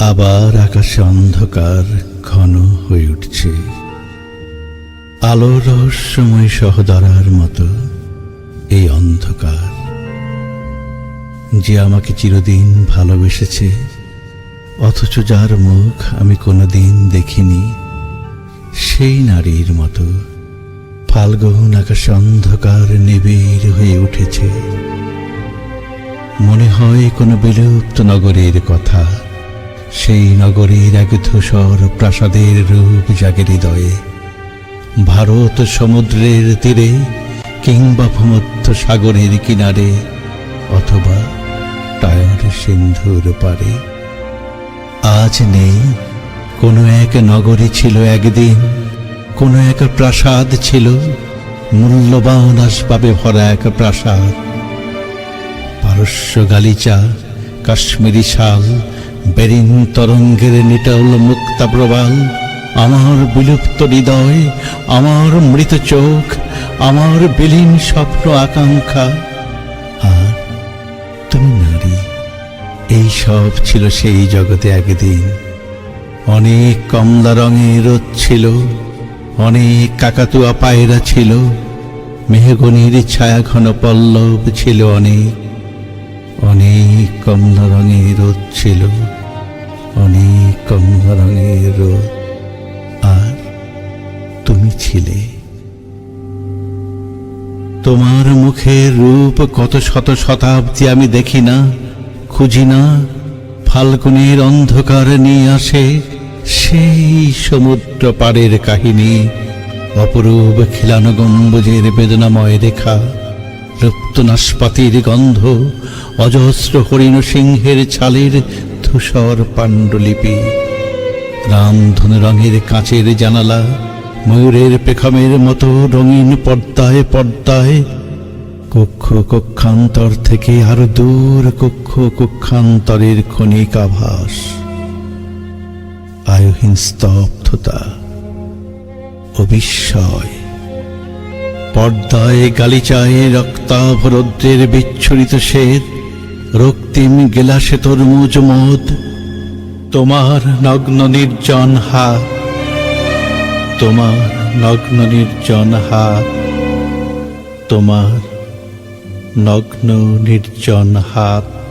আবার আকাশে অন্ধকার ঘন হয়ে উঠছে। আলো রহস্যময় সহদরার মতো এই অন্ধকার। যে আমাকে চিরদিন ভালোবেসেছে, অথচ যার মুখ আমি কোনোদিন দেখিনি, সেই নারীর মতো ফাল্গুন আকাশে অন্ধকার নিবিড় হয়ে উঠেছে। মনে হয় কোনো বিলুপ্ত নগরের কথা। সেই নগরীর এক ধূসর প্রাসাদের রূপ জাগে হৃদয়ে। ভারত সমুদ্রের তীরে কিংবা ভূমধ্য সাগরের কিনারে অথবা টায়ার সিন্ধুর পারে। আজ নেই, কোনো এক নগরী ছিল একদিন, কোনো এক প্রাসাদ ছিল, মূল্যবান আসবাবে ভরা এক প্রাসাদ। পারস্য গালিচা, কাশ্মীরি শাল বেরিন তরঙ্গের নিটল মুক্তা প্রবাল, আমার বিলুপ্ত হৃদয়, আমার মৃত চোখ, আমার বিলীন স্বপ্ন আকাঙ্ক্ষা। আর তুমি নারী, এই সব ছিল সেই জগতে একদিন। অনেক কমলা রঙের রোদ ছিল, অনেক কাকাতুয়া পায়রা ছিল, মেহগনির ছায়া ঘন পল্লব ছিল অনেক অনেক কমলা রঙের রোদ ছিল। অনেক কমলা আর তুমি ছিলে। তোমার মুখের রূপ কত শত শতাব্দী আমি দেখি না, খুঁজি না, ফাল্গুনের অন্ধকার নিয়ে আসে সেই সমুদ্র পাড়ের কাহিনী, অপরূপ খিলানো গম্বুজের বেদনাময় রেখা লুপ্ত নাশপাতির গন্ধ, অজস্র হরিণ সিংহের ছালের ধূসর পাণ্ডুলিপি। রামধনু রঙের কাঁচের জানালা, ময়ূরের পেখমের মতো রঙিন পর্দায় পর্দায়। কক্ষ কক্ষান্তর থেকে আরও দূর কক্ষ কক্ষান্তরের ক্ষণিক আয়ুহীন স্তব্ধতা ও বিস্ময় পর্দায় গালিচায় রক্তাভ রৌদ্রের বিচ্ছুরিত শ্বেত রক্তিম গেলাসে তরমুজ মদ, তোমার নগ্ন নির্জন হাত, তোমার নগ্ন নির্জন হাত, তোমার নগ্ন নির্জন হাত।